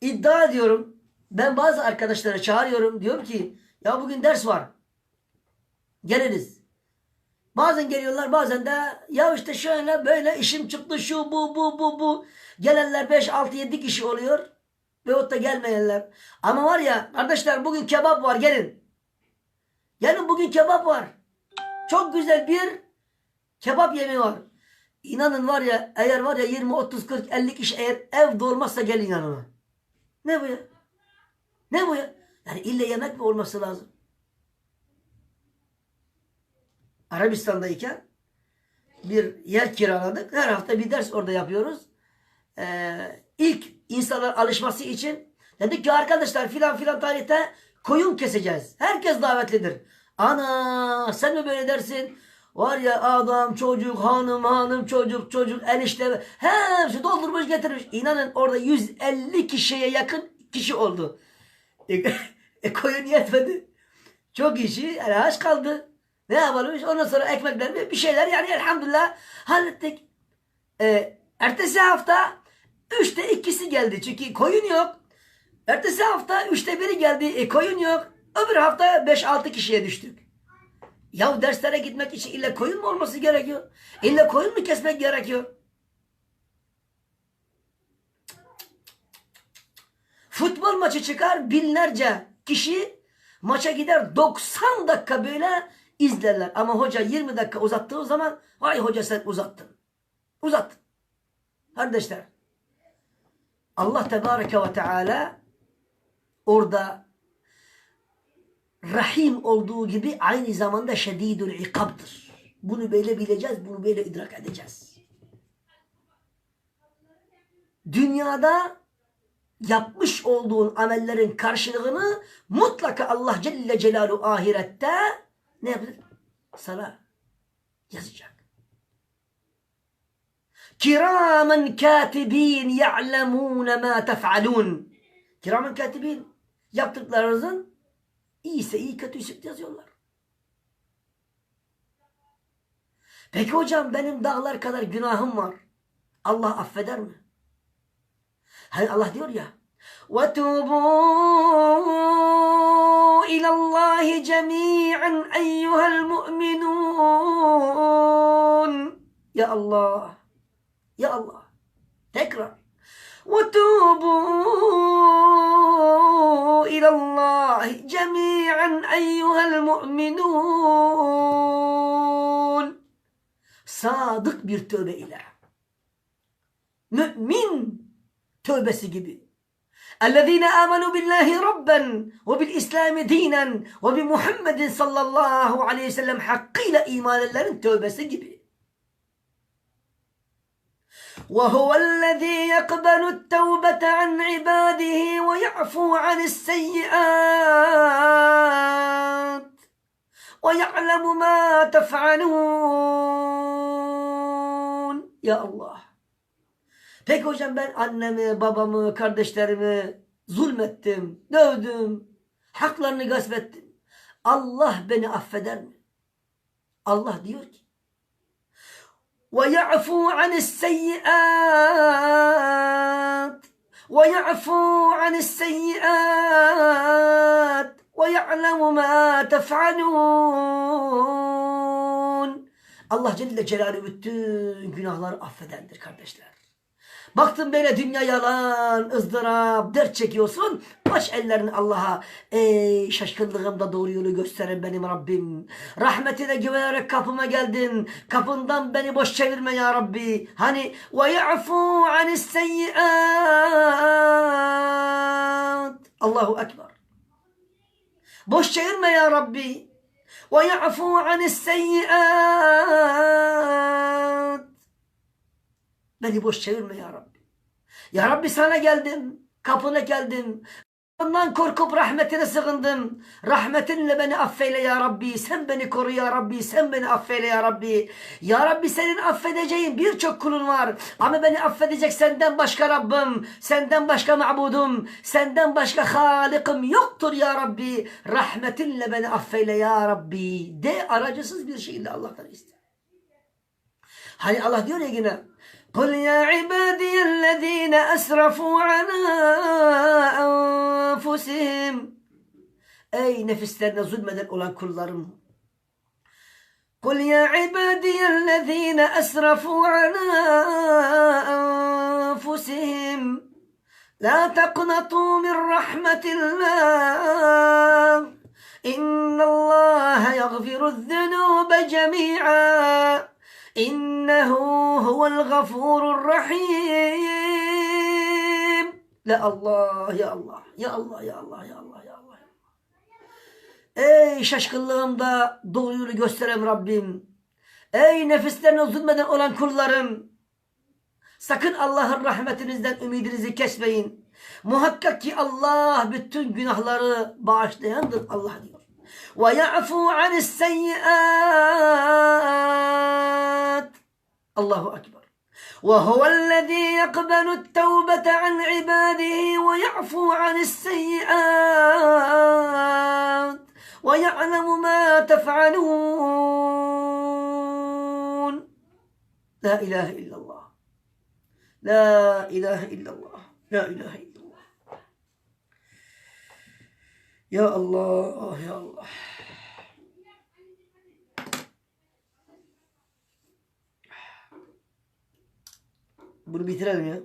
iddia ediyorum. Ben bazı arkadaşlara çağırıyorum. Diyorum ki ya bugün ders var. Geliniz. Bazen geliyorlar bazen de ya işte şöyle böyle işim çıktı şu bu bu bu bu. Gelenler 5 6 7 kişi oluyor. Veyahut da gelmeyenler. Ama var ya arkadaşlar bugün kebap var gelin. Gelin bugün kebap var. Çok güzel bir kebap yemeği var. İnanın var ya eğer var ya 20 30 40 50 kişi eğer ev dolmazsa gelin yanıma. Ne bu ya? Ne bu ya? Yani ille yemek mi olması lazım? Arabistan'dayken bir yer kiraladık. Her hafta bir ders orada yapıyoruz. Ee, ilk insanlar alışması için dedik ki arkadaşlar filan filan tarihte koyun keseceğiz. Herkes davetlidir. Ana sen mi böyle dersin? Var ya adam, çocuk, hanım, hanım, çocuk, çocuk, enişte hepsi doldurmuş getirmiş. İnanın orada 150 kişiye yakın kişi oldu. E, e koyun yetmedi. Çok kişi yani aç kaldı. Ne yapalım? Ondan sonra ekmekler bir şeyler yani elhamdülillah hallettik. Ee, ertesi hafta üçte ikisi geldi. Çünkü koyun yok. Ertesi hafta üçte biri geldi. E, koyun yok. Öbür hafta beş altı kişiye düştük. Ya derslere gitmek için illa koyun mu olması gerekiyor? İlla koyun mu kesmek gerekiyor? Futbol maçı çıkar binlerce kişi maça gider 90 dakika böyle izlerler. Ama hoca 20 dakika uzattığı zaman vay hoca sen uzattın. Uzat. Kardeşler Allah Tebareke ve Teala orada rahim olduğu gibi aynı zamanda şedidül ikabdır. Bunu böyle bileceğiz, bunu böyle idrak edeceğiz. Dünyada yapmış olduğun amellerin karşılığını mutlaka Allah Celle Celaluhu ahirette ne yapar? Sana yazacak. Kiramen katibin ya'lemun ma tef'alun. Kiramen katibin yaptıklarınızın iyiyse iyi kötüyse yazıyorlar. Peki hocam benim dağlar kadar günahım var. Allah affeder mi? Hani Allah diyor ya وَتُوبُوا إِلَى اللّٰهِ جَمِيعًا اَيُّهَا الْمُؤْمِنُونَ Ya Allah Ya Allah Tekrar وتوبوا إلى الله جميعا أيها المؤمنون. صادق bir tövbe ile. توبة tövbesi الذين آمنوا بالله ربا وبالإسلام دينا وبمحمد صلى الله عليه وسلم حقيل إيمان لن توبة gibi وهو الذي يقبل التوبة عن عباده ويعفو عن السيئات ويعلم ما تفعلون يا الله Peki hocam ben annemi, babamı, kardeşlerimi zulmettim, dövdüm, haklarını gasp ettim. Allah beni affeder mi? Allah diyor ki وَيَعْفُوا عَنِ السَّيِّئَاتِ وَيَعْفُوا عَنِ السَّيِّئَاتِ وَيَعْلَمُ مَا تَفْعَلُونَ Allah Celle Celaluhu bütün günahları affedendir kardeşler. Baktın böyle dünya yalan, ızdırap, dert çekiyorsun. Aç ellerini Allah'a. Ey şaşkınlığımda doğru yolu gösteren benim Rabbim. Rahmetine güvenerek kapıma geldin. Kapından beni boş çevirme ya Rabbi. Hani ve ya'fu anis seyyiat. Allahu Ekber. Boş çevirme ya Rabbi. Ve ya'fu anis seyyiat. Beni boş çevirme ya Rabbi. Ya Rabbi sana geldim. Kapına geldim. Ondan korkup rahmetine sığındım. Rahmetinle beni affeyle ya Rabbi. Sen beni koru ya Rabbi. Sen beni affeyle ya Rabbi. Ya Rabbi senin affedeceğin birçok kulun var. Ama beni affedecek senden başka Rabbim. Senden başka mabudum. Senden başka halikim yoktur ya Rabbi. Rahmetinle beni affeyle ya Rabbi. De aracısız bir şekilde Allah'tan iste. Allah diyor ya yine قل يا عبادي الذين أسرفوا على أنفسهم. Ey nefislerine zulmeden olan kullarım. قل يا عبادي الذين أسرفوا على أنفسهم. لا تقنطوا من رحمة الله. إن الله يغفر الذنوب. الغفور الرحيم لا الله يا الله يا الله يا الله يا الله يا الله Ey şaşkınlığımda doğru yolu gösteren Rabbim. Ey nefislerine zulmeden olan kullarım. Sakın Allah'ın rahmetinizden ümidinizi kesmeyin. Muhakkak ki Allah bütün günahları bağışlayandır Allah diyor. Ve ya'fu anis seyyiat. Allahu Ekber. وهو الذي يقبل التوبة عن عباده ويعفو عن السيئات ويعلم ما تفعلون. لا إله إلا الله. لا إله إلا الله. لا إله إلا الله. يا الله يا الله. Bunu bitirelim ya.